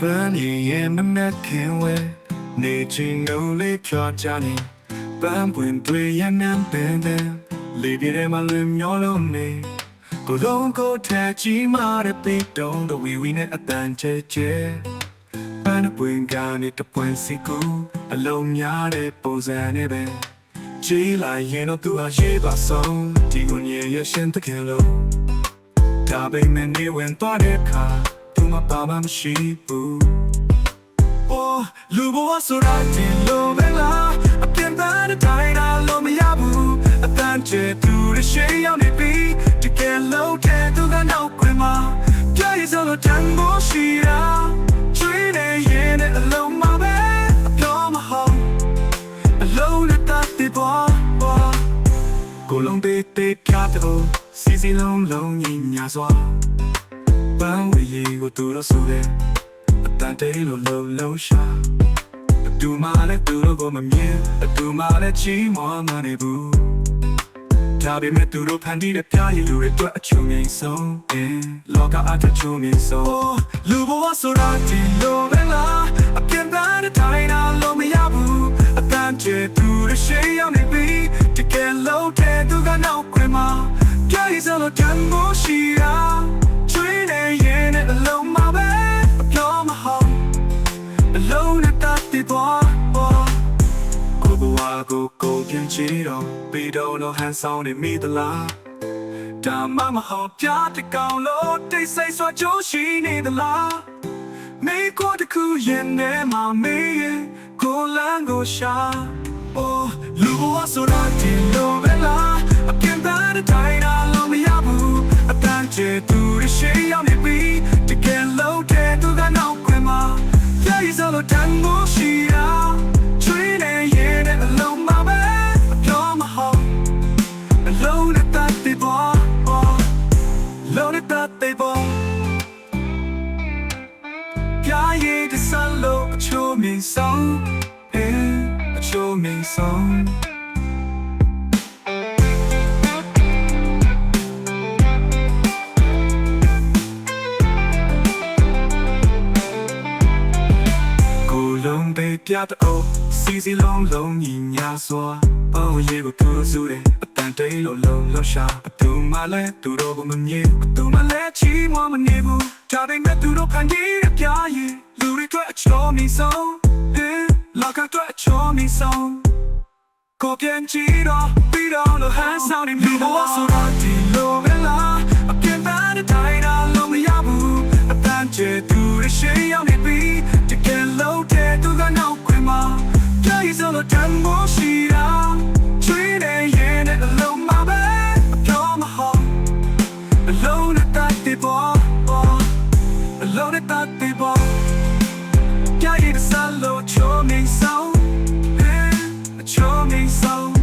ပန်းရည်ရဲ့မမက်ခင်ဝဲနေချင်လို့လေးဖြောကြနေပန်းပွင့်တွေရနံပင်တဲ့လေးပြတဲ့မလွင်မျောလုံးနေကိုယ်လုံးကိုယ်ထက်ကြီးမာတဲ့ပိတုံးတို့ဝီဝီနဲ့အတန်ကျဲကျဲပန်းပွင့်ကနေတပွင့်စီကူအလုံးများတဲ့ပုံစံနဲ့ပဲကြည်လိုက်ရင်တော့သူဟာရေးပါဆုံးဒီကိုညရဲ့ရှင်တခင်လို့ဒါပေမဲ့နေဝင်သွားတဲ့အခါသူ မပါမမရှိဘူး။အိုးလူဘဝဆိုတာတင်လို့ပဲလားအပြင်ပန်းတဲ့တိုင်းတာလို့မရဘူးအတန်ကျဲသူရရှိရောက်နေပြီတကယ်လို့တဲ့သူကနောက်ခွင်မှာပြည့်စုံလို့တန်ဖို့ရှိတာကျွေးနေရင်လည်းအလုံးမပဲအပြောမဟုတ်အလုံးနဲ့တတ်တဲ့ဘဝကိုလုံးတေးတေးပြတော့စီစီလုံးလုံးညီညာစွာ ပန်းဝေရီကိုသူတော့ဆိုတယ်အတန်တေးလို့လုံးလုံးရှာအတူမလည်းသူတို့ကိုမမြင်အတူမလည်းချီးမွမ်းမနေဘူးဒါပေမဲ့သူတို့ဖန်တီးတဲ့ပြရည်လူတွေအတွက်အချုံငိမ့်ဆုံးအင်းလောကအထချုံငိမ့်ဆုံးလူဘဝဆိုတာဒီလိုပဲလားအပြင်းပန်းတဲ့ထိုင်တာလို့မရဘူးအတန်ကျသူတွေရှိရောက်နေပြီတကယ်လို့တဲ့သူကနောက်ခွင်မှာပြရည်စလို့တန်ဖို့ရှိ ကိုဘဝကိုကိုပြန်ချီတော့ပြီးတော့လို့ဟန်ဆောင်နေမိသလားဒါမှမဟုတ်ပြတဲ့ကောင်လို့တိတ်ဆိတ်စွာကြိုးရှိနေသလားမေကိုတခုရင်ထဲမှာမေးရင်ကိုလန်းကိုရှာအိုးလူဘဝဆိုတာဒီလိုပဲလားအပြင်းသားတဲ့တိုင်းတာလို့မရဘူးအတန်ကျဲသူရရှိရောက်နေပြီတကယ်လို့တဲ့သူကနောက်ခွင်မှာပြည့်စုံလို့တန်မိုးရှိတာ အချိုးမင်းဆောင်အင်းအချိုးမင်းဆောင်ကိုလုံးပေးပြတော့စီစီလုံးလုံးညီညာစွာပေါင်းရေကိုသူစုတယ်အတန်တိတ်လို့လုံးလုံးရှာဘသူမှလည်းသူတို့ကိုမမြင်ဘသူမှလည်းချီးမွမ်းမနေဘူးဒါပေမဲ့သူတို့ဖန်တီးရပြရင်လူတွေအတွက်အချောမီဆုံးဟင်းလောကအတွက် ဒီဆောင်ကိုပြန်ကြည့်တော့ပြီးတော့လို့ဟန်ဆောင်နေလို့ဘောဆိုတော့ဒီလိုပဲလားအပြင်းပန်းတဲ့တိုင်းတော့လုံးမရဘူးအတန်းကျသူရဲ့ရှေ့ရောက်နေပြီတကယ်လို့တဲ့သူကနောက်ခွင်မှာပြည့်စုံလို့တန်မိုးရှိတာချွေးနေရင်လည်းအလုံးမှာပဲအပြောမဟုတ်အလုံးနဲ့တတ်တယ်ပေါ့အလုံးနဲ့တတ်တယ်ပေါ့ပြည့်စုံလို့ချိုးနေဆောင် homens sol